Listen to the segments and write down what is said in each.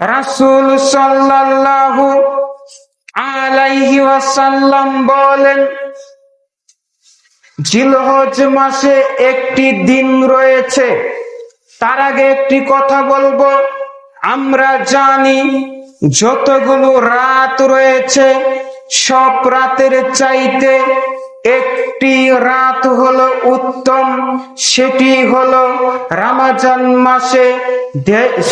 রাসূল সাল্লাল্লাহু আলাইহি ওয়াসাল্লাম বলেন, জিলহজ মাসে একটি দিন রয়েছে। তার আগে একটি কথা বলব। আমরা জানি যতগুলো রাত রয়েছে, সব রাতের চাইতে একটি রাত হলো উত্তম, সেটি হলো রামাজান মাসে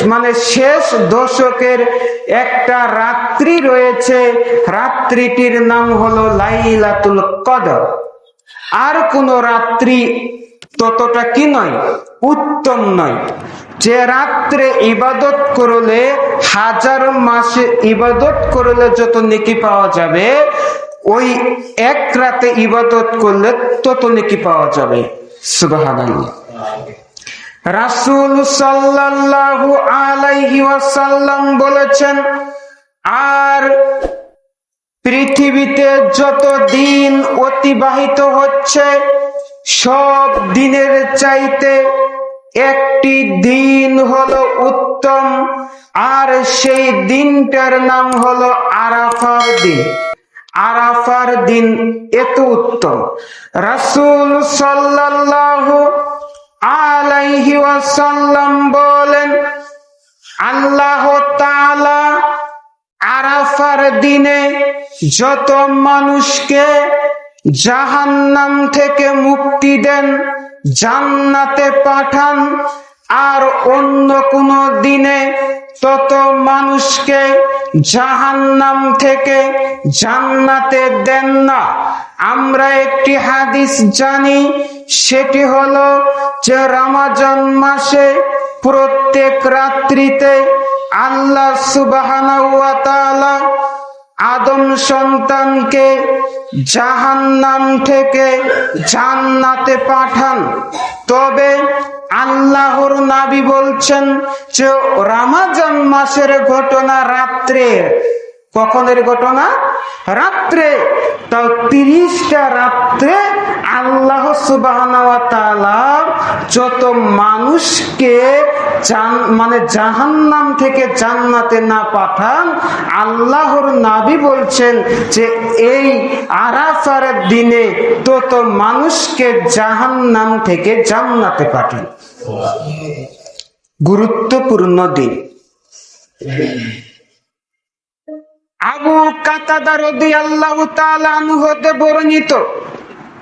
মানে শেষ দশকের একটা রাত্রি রয়েছে। রাত্রিটির নাম হলো লাইলাতুল কদর। আর কোন রাত্রি ততটা কি নয়, উত্তম নয়। যে রাত্রে ইবাদত করলে, হাজার মাসে ইবাদত করলে যত নেকি পাওয়া যাবে ওই এক রাতে ইবাদত করলে তত নেকি পাওয়া যাবে? সুবহানাল্লাহ। রাসূল সাল্লাল্লাহু আলাইহি ওয়াসাল্লাম বলেছেন, আর পৃথিবীতে যত দিন অতিবাহিত হচ্ছে, সব দিনের চাইতে একটি দিন হলো উত্তম, আর সেই দিনটার নাম হলো আরাফার দিন। আরাফার দিন এত উত্তম। রাসূল সাল্লাল্লাহু আলাইহি ওয়াসাল্লাম বলেন, আল্লাহ তাআলা আরাফার দিনে যত মানুষকে জাহান্নাম থেকে মুক্তি দেন, জান্নাতে পাঠান, আর অন্য কোন দিনে তত মানুষকে জাহান্নাম থেকে জান্নাতে দেন না। আমরা একটি হাদিস জানি, সেটি হলো যে রমাজান মাসে প্রত্যেক রাত্রিতে আল্লাহ সুবহানাহু ওয়া আদম সন্তানকে জাহান্নাম থেকে জান্নাতে পাঠান। তবে আল্লাহর নাবি বলছেন যে, রামাজান মাসের ঘটনা রাত্রে। কখনের ঘটনা? রাত্রে। তাও তিরিশটা রাত্রে আল্লাহ সুবাহ যত মানুষকে মানে জাহান্নাম থেকে জান্নাতে না পাঠান, আল্লাহর নাবি বলছেন যে, এই আরাফার দিনে তত মানুষকে জাহান্নাম থেকে জান্নাতে পাঠান। গুরুত্বপূর্ণ দিন। আবু কাতাদা রাদিয়াল্লাহু তাআলা আনহু হতে বর্ণিত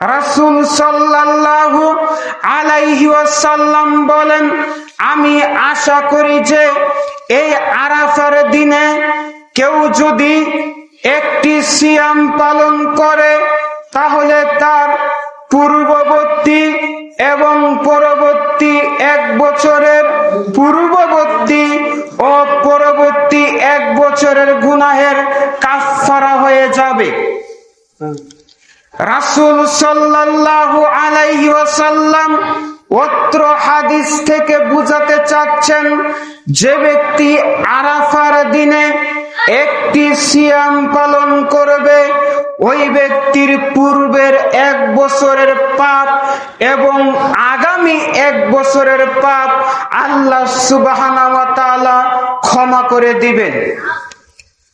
রাসূল সাল্লাল্লাহু আলাইহি ওয়াসাল্লাম বলেন, আমি আশা করি যে এই আরাফার দিনে কেউ যদি একটি সিয়াম পালন করে, তাহলে তার পূর্ববর্তী এবং পরবর্তী এক বছরের পূর্ববর্তী ও পরবর্তী এক বছরের গুনাহের কাফফারা হয়ে যাবে। রাসূল সাল্লাল্লাহু আলাইহি ওয়াসাল্লাম অত্র হাদিস থেকে বুঝাতে চাচ্ছেন, যে ব্যক্তি আরাফার দিনে একটি সিয়াম পালন করবে, ওই ব্যক্তির পূর্বের এক বছরের পাপ এবং আগামী এক বছরের পাপ আল্লাহ সুবহানাহু ওয়া ক্ষমা করে দিবেন।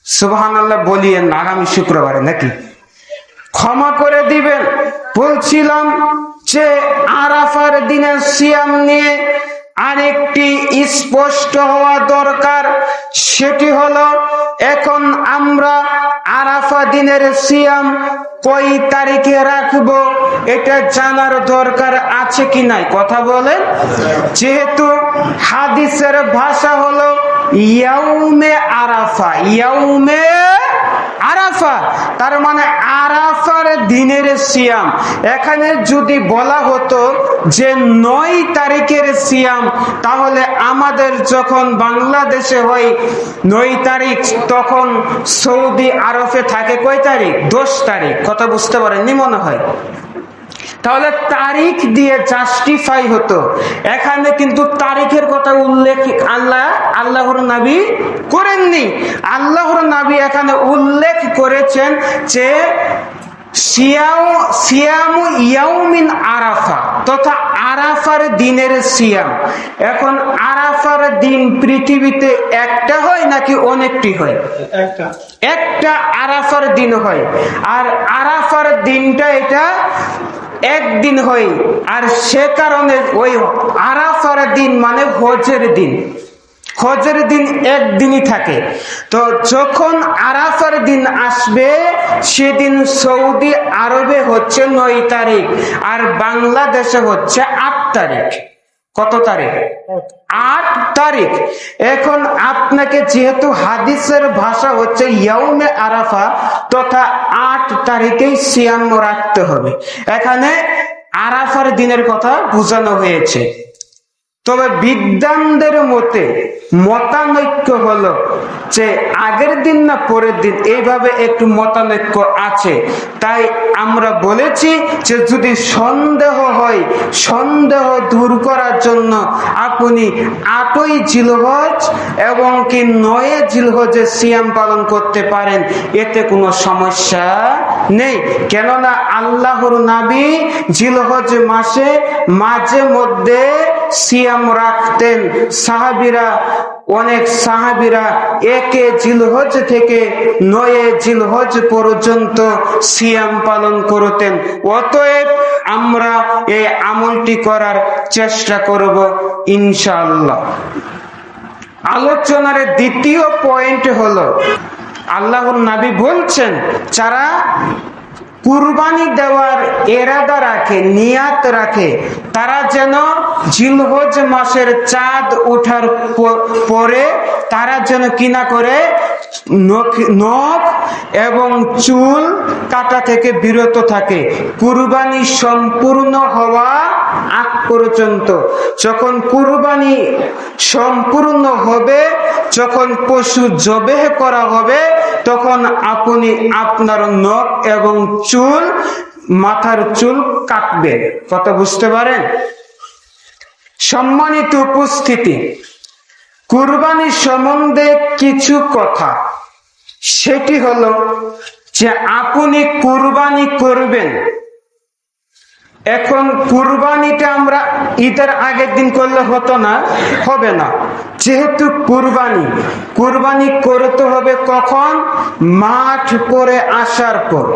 সুবাহান আল্লাহ বলিয়েন আগামী শুক্রবারে নাকি? ক্ষমা করে দিবেন। বলছিলাম যে আরাফার দিনের সিয়াম নিয়ে আরেকটি স্পষ্ট হওয়া দরকার। সেটি হলো, এখন আমরা আরাফা দিনের সিয়াম কই তারিখে রাখব এটা জানার দরকার আছে কি নাই? কথা বলেন। যেহেতু হাদিসের ভাষা হলো ইয়াউমে আরাফা, ইয়াউমে আরাফা আরাফা তার মানে আরাফার দিনের সিয়াম। এখানে যদি বলা হতো যে নয় তারিখের সিয়াম, তাহলে আমাদের যখন বাংলাদেশে হয় নয় তারিখ, তখন সৌদি আরবে থাকে কয় তারিখ? দশ তারিখ। কথা বুঝতে পারেননি মনে হয়? তাহলে তারিখ দিয়ে জাস্টিফাই হতো। এখানে কিন্তু তারিখের কথা উল্লেখ আল্লাহ আল্লাহর নাবি করেননি। আল্লাহর নাবি এখানে উল্লেখ করেছেন যে সিয়াম সিয়ামু ইয়াউমিন আরাফা তথা আরাফার দিনের সিয়াম। এখন আরাফার দিন পৃথিবীতে একটা হয় নাকি অনেকটি হয়? একটা। একটা আরাফার দিন হয়। আর আরাফার দিনটা এটা একদিন হয় আর সে কারণে ওই আরাফার দিন মানে হজের দিন। হজের দিন একদিনই থাকে। তো যখন আরাফার দিন আসবে, সেদিন সৌদি আরবে হচ্ছে নয় তারিখ, আর বাংলাদেশে হচ্ছে আট তারিখ। কত তারিখ? আট তারিখ। এখন আপনাকে যেহেতু হাদিসের ভাষা হচ্ছে ইয়াউমে আরাফা তথা আট তারিখেই সিয়াম রাখতে হবে। এখানে আরাফার দিনের কথা বোঝানো হয়েছে। তবে বিদ্যানদের মতে মতানৈক্য হলো যে আগের দিন না পরের দিন এইভাবে একটু মতানৈক্য আছে। তাই আমরা বলেছি যে যদি সন্দেহ হয়, সন্দেহ দূর করার জন্য আপনি আটই জিলহজ এবং কি নয়ে জিলহজে সিয়াম পালন করতে পারেন, এতে কোনো সমস্যা নেই। কেননা আল্লাহর নাবি জিলহজ মাসে মাঝে মধ্যে সিয়াম রাখতেন। সাহাবিরা, অনেক সাহাবিরা একে জিলহজ থেকে নয়ে জিলহজ পর্যন্ত সিয়াম পালন করতেন। অতএব আমরা এই আমলটি করার চেষ্টা করব ইনশাআল্লাহ। আলোচনার দ্বিতীয় পয়েন্ট হলো, আল্লাহর নাবি বলছেন, যারা কুরবানি দেওয়ার এরাদা রাখে, নিয়াত রাখে। তারা যেন জিলহজ মাসের চাঁদ ওঠার পরে তারা যেন কিনা করে নখ এবং চুল কাটা থেকে বিরত থাকে। কুরবানি সম্পূর্ণ হওয়া আগ পর্যন্ত। যখন কুরবানি সম্পূর্ণ হবে, যখন পশু জবেহ করা হবে, তখন আপনি আপনার নখ এবং চুল, মাথার চুল কাটবেন। কথা বুঝতে পারেন? সম্মানিত উপস্থিতি কুরবানি সম্বন্ধে কিছু কথা। সেটি হলো যে আপনি কুরবানি করবেন। এখন কুরবানিটা আমরা ঈদের আগের দিন করলে হতো না, হবে না। যেহেতু কুরবানি কুরবানি করতে হবে কখন? মাঠ পরে আসার পর।